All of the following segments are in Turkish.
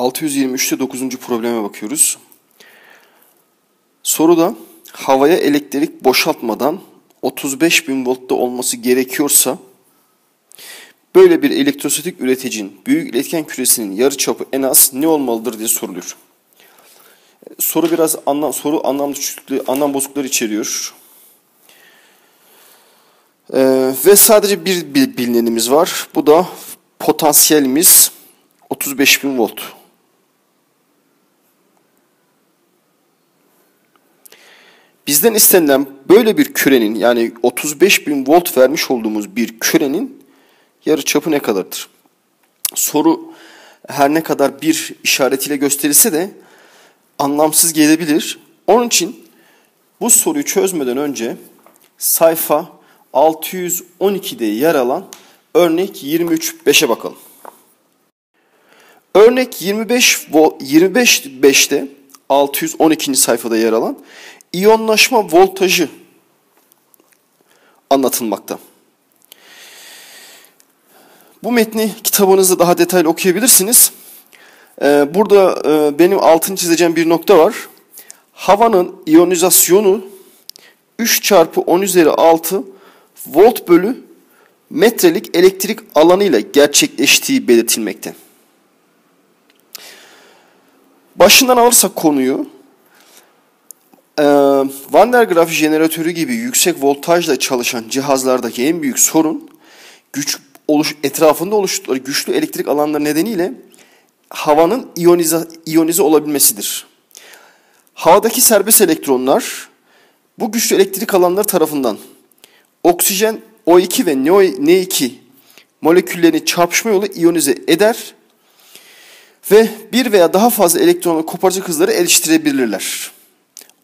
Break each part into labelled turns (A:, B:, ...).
A: 623'te 9. probleme bakıyoruz. Soruda havaya elektrik boşaltmadan 35 bin voltta olması gerekiyorsa böyle bir elektrostatik üreticinin büyük iletken küresinin yarıçapı en az ne olmalıdır diye soruluyor. Soru biraz anlam, soru anlam, anlam bozuklukları içeriyor. Ee, ve sadece bir, bilinenimiz var. Bu da potansiyelimiz 35 bin volt. Bizden istenilen böyle bir kürenin yani 35 bin volt vermiş olduğumuz bir kürenin yarı çapı ne kadardır? Soru her ne kadar bir işaretiyle gösterilse de anlamsız gelebilir. Onun için bu soruyu çözmeden önce sayfa 612'de yer alan örnek 23.5'e bakalım. Örnek 25 25 5'te 612. sayfada yer alan iyonlaşma voltajı anlatılmakta. Bu metni kitabınızda daha detaylı okuyabilirsiniz. Ee, burada e, benim altın çizeceğim bir nokta var. Havanın iyonizasyonu 3 çarpı 10 üzeri 6 volt bölü metrelik elektrik alanıyla gerçekleştiği belirtilmekte. Başından alırsak konuyu, ee, Van der Graaf jeneratörü gibi yüksek voltajla çalışan cihazlardaki en büyük sorun güç oluş, etrafında oluştukları güçlü elektrik alanları nedeniyle havanın iyonize, iyonize olabilmesidir. Havadaki serbest elektronlar bu güçlü elektrik alanları tarafından oksijen O2 ve N2 moleküllerini çarpışma yolu iyonize eder ve bir veya daha fazla elektronlu koparıcı hızları eriştirebilirler.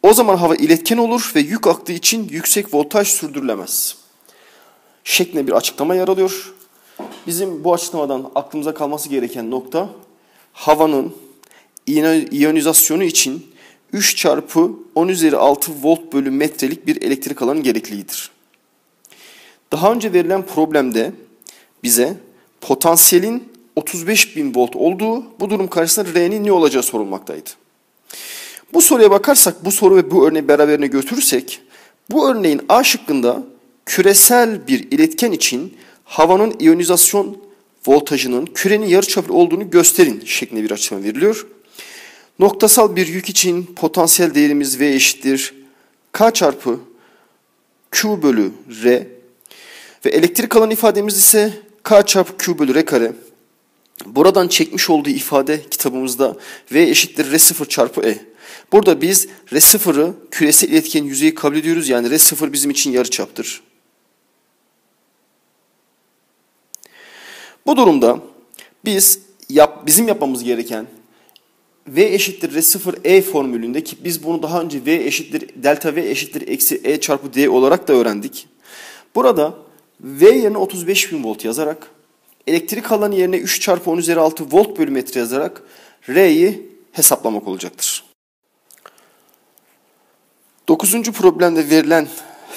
A: O zaman hava iletken olur ve yük aktığı için yüksek voltaj sürdürülemez. Şeklinde bir açıklama yer alıyor. Bizim bu açıklamadan aklımıza kalması gereken nokta havanın iyonizasyonu için 3 çarpı 10 üzeri 6 volt bölü metrelik bir elektrik alanı gereklidir. Daha önce verilen problemde bize potansiyelin 35 bin volt olduğu bu durum karşısında R'nin ne olacağı sorulmaktaydı. Bu soruya bakarsak bu soru ve bu örneği beraberine götürürsek bu örneğin A şıkkında küresel bir iletken için havanın iyonizasyon voltajının kürenin yarıçaplı olduğunu gösterin şeklinde bir açıklama veriliyor. Noktasal bir yük için potansiyel değerimiz V eşittir K çarpı Q bölü R ve elektrik alan ifademiz ise K çarpı Q bölü R kare. Buradan çekmiş olduğu ifade kitabımızda V eşittir R0 çarpı E. Burada biz R0'ı küresel iletken yüzeyi kabul ediyoruz. Yani R0 bizim için yarıçaptır. Bu durumda biz yap, bizim yapmamız gereken V eşittir R0 E formülünde ki biz bunu daha önce V eşittir delta V eşittir eksi E çarpı D olarak da öğrendik. Burada V yerine 35 bin volt yazarak elektrik alanı yerine 3 çarpı 10 üzeri 6 volt bölü metre yazarak R'yi hesaplamak olacaktır. Dokuzuncu problemde verilen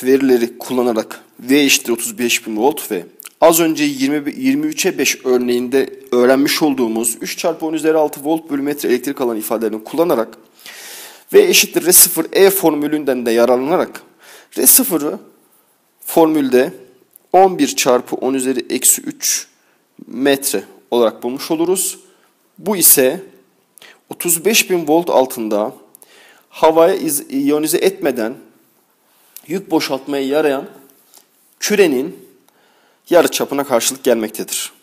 A: verileri kullanarak V eşittir 35 bin volt ve az önce 20, 23'e 5 örneğinde öğrenmiş olduğumuz 3 çarpı 10 üzeri 6 volt bölü metre elektrik alan ifadelerini kullanarak V eşittir R0 E formülünden de yararlanarak R0'ı formülde 11 çarpı 10 üzeri eksi 3 metre olarak bulmuş oluruz. Bu ise 35 bin volt altında havaya iyonize etmeden yük boşaltmaya yarayan kürenin yarı çapına karşılık gelmektedir.